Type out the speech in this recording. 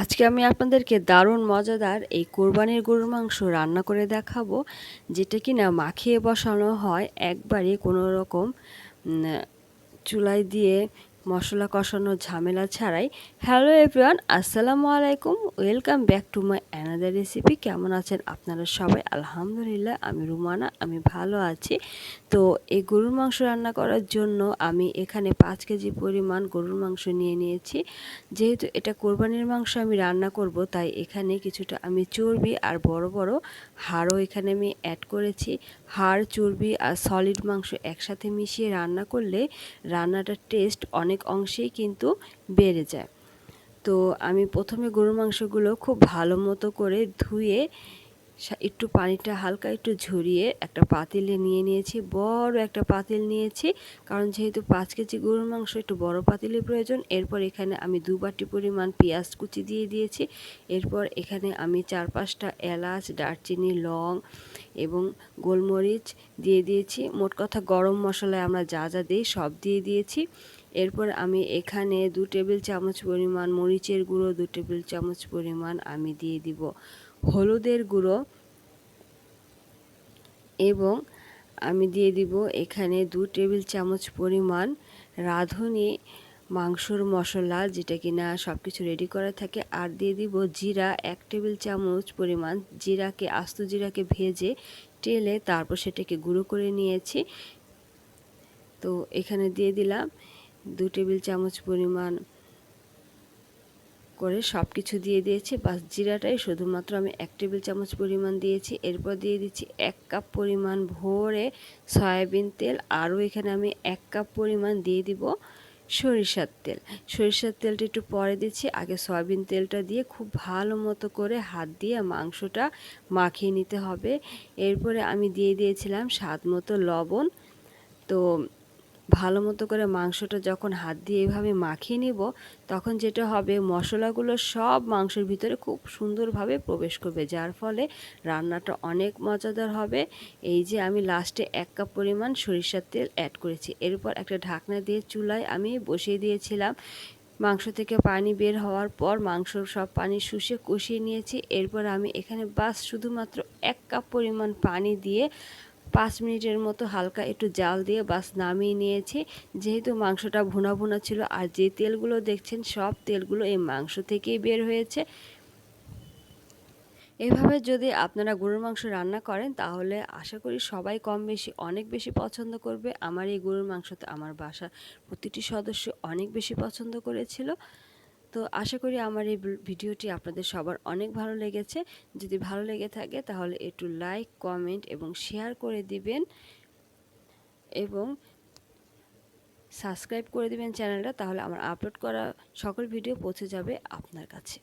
আজকে আমি আপনাদেরকে দারুণ, মজাদার এই কোরবানির গরুর মাংস রান্না করে দেখাবো, যেটা কিনা মাখিয়ে বসানো হয় একবারই কোনো রকম চুলায় দিয়ে মশলা কষানো ঝামেলা ছাড়াই। হ্যালো এভরিওয়ান আসসালামু আলাইকুম welcome back to my another recipe কেমন আছেন আপনারা সবাই? আলহামদুলিল্লাহ, আমি রুমানা, আমি ভালো আছি। তো এই গরুর মাংস রান্না করার জন্য আমি এখানে পাঁচ কেজি পরিমাণ গরুর মাংস নিয়ে নিয়েছি। যেহেতু এটা কোরবানির মাংস আমি রান্না করব, তাই এখানে কিছুটা আমি চর্বি আর বড় বড় হাড়ও এখানে আমি অ্যাড করেছি। হাড়, চর্বি আর সলিড মাংস একসাথে মিশিয়ে রান্না করলে রান্নাটার টেস্ট অনেক অংশেই কিন্তু বেড়ে যায়। তো আমি প্রথমে গরুর মাংসগুলো খুব ভালো মতো করে ধুয়ে একটু পানিটা হালকা একটু ঝরিয়ে একটা পাতিলে নিয়ে নিয়েছি। বড় একটা পাতিল নিয়েছি, কারণ যেহেতু পাঁচ কেজি গরুর মাংস, একটু বড় পাতিলের প্রয়োজন। এরপর এখানে আমি দু বাটি পরিমাণ পেঁয়াজ কুচি দিয়ে দিয়েছি। এরপর এখানে আমি চার পাঁচটা এলাচ, দারচিনি, লং এবং গোলমরিচ দিয়ে দিয়েছি। মোট কথা গরম মশলায় আমরা যা যা দিই সব দিয়ে দিয়েছি। এরপর আমি এখানে দু টেবিল চামচ পরিমাণ মরিচের গুঁড়ো, দু টেবিল চামচ পরিমাণ আমি দিয়ে দিব। হলুদের গুঁড়ো এবং আমি দিয়ে দিব এখানে দু টেবিল চামচ পরিমাণ রাঁধুনি মাংসর মশলা, যেটা কিনা সব কিছু রেডি করা থাকে। আর দিয়ে দিব জিরা, এক টেবিল চামচ পরিমাণ জিরাকে, আস্ত জিরাকে ভেজে টেলে তারপর সেটাকে গুঁড়ো করে নিয়েছি। তো এখানে দিয়ে দিলাম দু টেবিল চামচ পরিমাণ করে সব কিছু দিয়ে দিয়েছি। বাস জিরাটাই শুধুমাত্র আমি এক টেবিল চামচ পরিমাণ দিয়েছি। এরপর দিয়ে দিচ্ছি এক কাপ পরিমাণ ভরে সয়াবিন তেল। আরও এখানে আমি এক কাপ পরিমাণ দিয়ে দিব সরিষার তেল। সরিষার তেলটা একটু পরে দিচ্ছি। আগে সয়াবিন তেলটা দিয়ে খুব ভালো মতো করে হাত দিয়ে মাংসটা মাখিয়ে নিতে হবে। এরপরে আমি দিয়ে দিয়েছিলাম স্বাদ মতো লবণ। তো ভালো মতো করে মাংসটা যখন হাত দিয়ে এভাবে মাখিয়ে নিব, তখন যেটা হবে মশলাগুলো সব মাংসের ভিতরে খুব সুন্দরভাবে প্রবেশ করবে, যার ফলে রান্নাটা অনেক মজাদার হবে। এই যে আমি লাস্টে এক কাপ পরিমাণ সরিষার তেল অ্যাড করেছি। এরপর একটা ঢাকনা দিয়ে চুলায় আমি বসিয়ে দিয়েছিলাম। মাংস থেকে পানি বের হওয়ার পর মাংস সব পানি শুষে কষিয়ে নিয়েছি। এরপর আমি এখানে বাস শুধুমাত্র এক কাপ পরিমাণ পানি দিয়ে পাঁচ মিনিটের মতো হালকা একটু জাল দিয়ে বাস নামিয়ে নিয়েছি। যেহেতু মাংসটা ভুনা ভুনা ছিল, আর যে তেলগুলো দেখছেন, সব তেলগুলো এই মাংস থেকেই বের হয়েছে। এভাবে যদি আপনারা গরুর মাংস রান্না করেন, তাহলে আশা করি সবাই কম বেশি, অনেক বেশি পছন্দ করবে। আমার এই গরুর মাংসতে আমার বাসার প্রতিটি সদস্য অনেক বেশি পছন্দ করেছিল। তো আশা করি আমার এই ভিডিওটি আপনাদের সবার অনেক ভালো লেগেছে। যদি ভালো লেগে থাকে তাহলে একটু লাইক, কমেন্ট এবং শেয়ার করে দিবেন এবং সাবস্ক্রাইব করে দিবেন চ্যানেলটা, তাহলে আমার আপলোড করা সকল ভিডিও পৌঁছে যাবে আপনার কাছে।